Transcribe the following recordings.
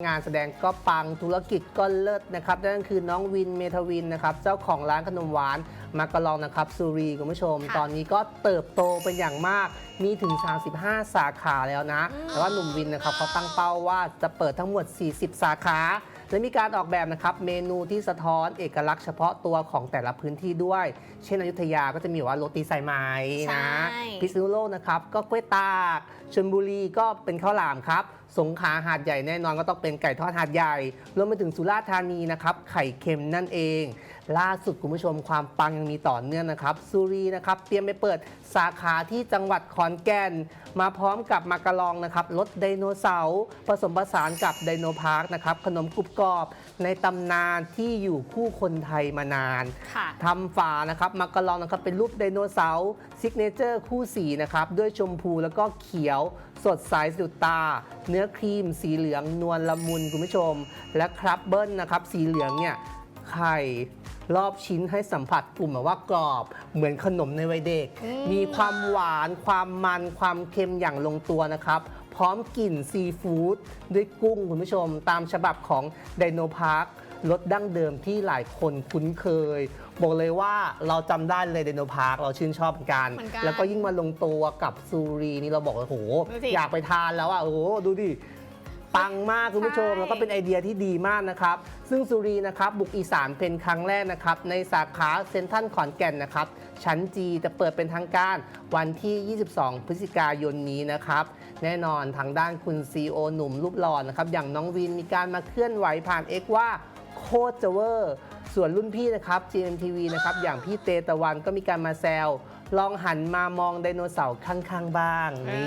งานแสดงก็ปังธุรกิจก็เลิศนะครับนั่นคือน้องวินเมทวินนะครับเจ้าของร้านขนมหวานมากะลองนะครับสุรีคุณผู้ชมค่ะตอนนี้ก็เติบโตเป็นอย่างมากมีถึง 35 สาขาแล้วนะอืมแต่ว่าหนุ่มวินนะครับเขาตั้งเป้าว่าจะเปิดทั้งหมด 40 สาขาและมีการออกแบบนะครับเมนูที่สะท้อนเอกลักษณ์เฉพาะตัวของแต่ละพื้นที่ด้วย เช่นอยุธยาก็จะมีว่าโรตีสายไหมนะใช่ พิษณุโลกนะครับก็กล้วยตากชลบุรีก็เป็นข้าวหลามครับ สงขลาหาดใหญ่แน่นอนก็ต้องเป็นไก่ทอดหาดใหญ่ รวมไปถึงสุราษฎร์ธานีนะครับไข่เค็มนั่นเอง ล่าสุดคุณผู้ชมความปังยังมีต่อเนื่องนะครับสุรีนะครับเตรียมไปเปิดสาขาที่จังหวัดขอนแก่น มาพร้อมกับมากะลองนะครับรถไดโนเสาร์ผสมผสานกับไดโนพาร์คนะครับขนมกรุบกรอบในตำนานที่อยู่คู่คนไทยมานานค่ะทำฝานะครับมักกะลองนะครับเป็นรูปไดโนเสาร์ซิกเนเจอร์คู่สีนะครับด้วยชมพูแล้วก็เขียวสดใสสะดุดตา เนื้อครีม สีเหลืองนวลละมุนคุณผู้ชม และครับเบิลนะครับสีเหลืองเนี่ยไข่ รอบชิ้นให้สัมผัสกลุ่มแบบว่ากรอบ เหมือนขนมในวัยเด็กอืมมีความหวาน ความมัน ความเค็มอย่างลงตัวนะครับ พร้อมกลิ่นซีฟู้ดด้วยกุ้งคุณผู้ชม ตามฉบับของไดโนพาร์ครสดั้งเดิมที่หลายคนคุ้นเคย บอกเลยว่าเราจำได้เลยไดโนพาร์คเราชื่นชอบเหมือนกัน เหมือนกันแล้วก็ยิ่งมาลงตัวกับซูรีนี่เราบอกว่าโอ้โหดูสิ อยากไปทานแล้วอะโอ้โหดูดิ ปังมากคุณผู้ชมใช่แล้วก็เป็นไอเดียที่ดีมากนะครับ ซึ่งสุรีนะครับบุกอีสานเป็นครั้งแรกนะครับ ในสาขาเซ็นทรัลขอนแก่นนะครับ ชั้นจีจะเปิดเป็นทางการวันที่ 22 พฤศจิกายนนี้นะครับ แน่นอนทางด้านคุณซีโอหนุ่มรูปหล่อนะครับ อย่างน้องวินมีการมาเคลื่อนไหวผ่าน X ว่าโคตรจะเวอร์ ส่วนรุ่นพี่นะครับ GMTV นะครับ อย่างพี่เตตะวันก็มีการมาแซว ลองหันมามองไดโนเสาร์ข้างๆบ้างเอ้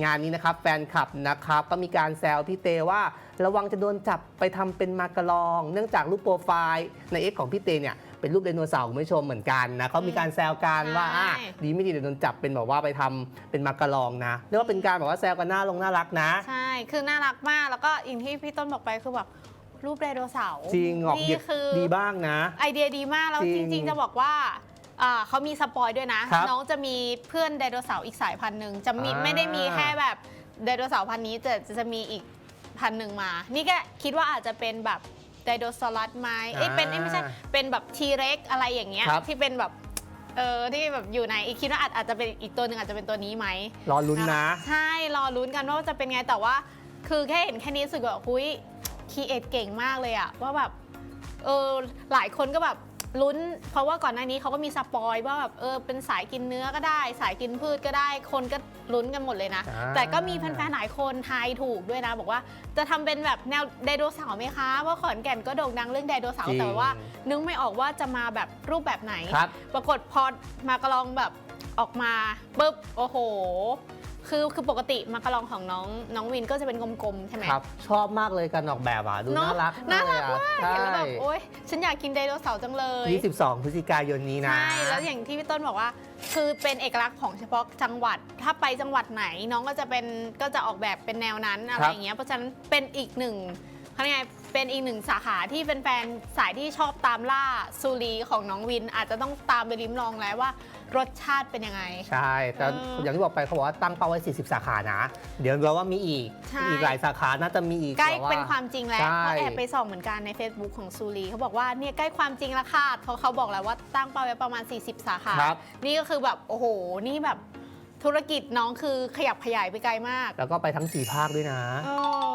นี่ยงานนี้นะครับแฟนคลับนะครับ ก็มีการแซวพี่เตว่าระวังจะโดนจับไปทำเป็นมากระลอง เนื่องจากรูปโปรไฟล์ในเอ็กของพี่เตเนี่ยเป็นรูปไดโนเสาร์คุณผู้ชมเหมือนกันนะเขามีการแซวกันว่าอะดีไม่ดีเดี๋ยวโดนจับเป็นแบบว่าไปทำเป็นมากระลองนะเรียกว่าเป็นการแบบว่าแซวกันหน้าลงน่ารักนะ ใช่ คือน่ารักมากแล้วก็อย่างที่พี่ต้นบอกไปคือแบบ รูปไดโนเสาร์จริงออกนี่คือดีบ้างนะ ไอเดียดีมาก แล้วจจริง ริง ๆ จะบอกว่าอ่าเขามีสปอยด้วยนะ ครับน้องจะมีเพื่อนไดโนเสาร์อีกสายพันธุ์หนึ่งจะมีอ่า ไม่ได้มีแค่แบบไดโนเสาร์พันธุ์นี้จะจะมีอีกพันธุ์หนึ่งมา นี่ก็คิดว่าอาจจะเป็นแบบไดโนเสาร์ไหมเอ้ยเป็นเอ้ยไม่ใช่เป็นแบบทีเร็กอะไรอย่างเงี้ยครับ ที่เป็นแบบเออที่แบบอยู่ในอีกคิดว่าอาจอาจจะเป็นอีกตัวหนึ่งอาจจะเป็นตัวนี้ไหม รอลุ้นนะ ใช่ รอลุ้นกันว่าจะเป็นไงแต่ว่า คือแค่เห็นแค่นี้รู้สึกแบบคุย คีเอทเก่งมากเลยอะว่าแบบเออหลายคนก็แบบลุ้น เพราะว่าก่อนหน้านี้เขาก็มีสปอยว่าแบบเออเป็นสายกินเนื้อก็ได้ สายกินพืชก็ได้ คนก็ลุ้นกันหมดเลยนะ อ่า แต่ก็มีแฟนๆหลายคนทายถูกด้วยนะ บอกว่าจะทำเป็นแบบแนวไดโนเสาร์ไหมคะเพราะขอนแก่นก็โด่งดังเรื่องไดโนเสาจริร์งแต่ว่า นึกไม่ออกว่าจะมาแบบรูปแบบไหน ครับ ปรากฏพอมากระลองแบบออกมาปุ๊บโอ้โห คือคือปกติมากระลองของน้องน้องวินก็จะเป็นกลมๆใช่ไหมครับ ชอบมากเลยการออกแบบอะ ดูเนอะน่ารักน่ารักเลยมากอะเห็นแล้วแบบใช่โอ๊ยฉันอยากกินไดโนเสาร์จังเลย 22 พฤศจิกายนนี้นะ ใช่ แล้วอย่างที่พี่ต้นบอกว่า คือเป็นเอกลักษณ์ของเฉพาะจังหวัด ถ้าไปจังหวัดไหนน้องก็จะเป็นก็จะออกแบบเป็นแนวนั้นอะไรอย่างเงี้ยเพราะฉะนั้นเป็นอีกหนึ่ง เขาเรียกไงเป็นอีกหนึ่งสาขาที่เป็นแฟนๆสายที่ชอบตามล่าซูรีของน้องวิน อาจจะต้องตามไปลิ้มลองแล้วว่ารสชาติเป็นยังไง ใช่ แต่เออออย่างที่บอกไปเขาบอกว่าตั้งเป้าไว้ 40 สาขานะ เดี๋ยวเราว่ามีอีก ใช่ อีกหลายสาขา น่าจะมีอีกใกล้แต่ว่า เป็นความจริงแล้วใช่เพราะแอบไปส่องเหมือนกันใน Facebook ของซูรีเขาบอกว่าเนี่ยใกล้ความจริงแล้วค่ะเขาเขาบอกแล้วว่าตั้งเป้าไว้ประมาณ 40 สาขา ครับ นี่ก็คือแบบโอ้โห นี่แบบธุรกิจน้องคือขยับขยายไปไกลมากแล้วก็ไปทั้ง 4 ภาคด้วยนะ เออ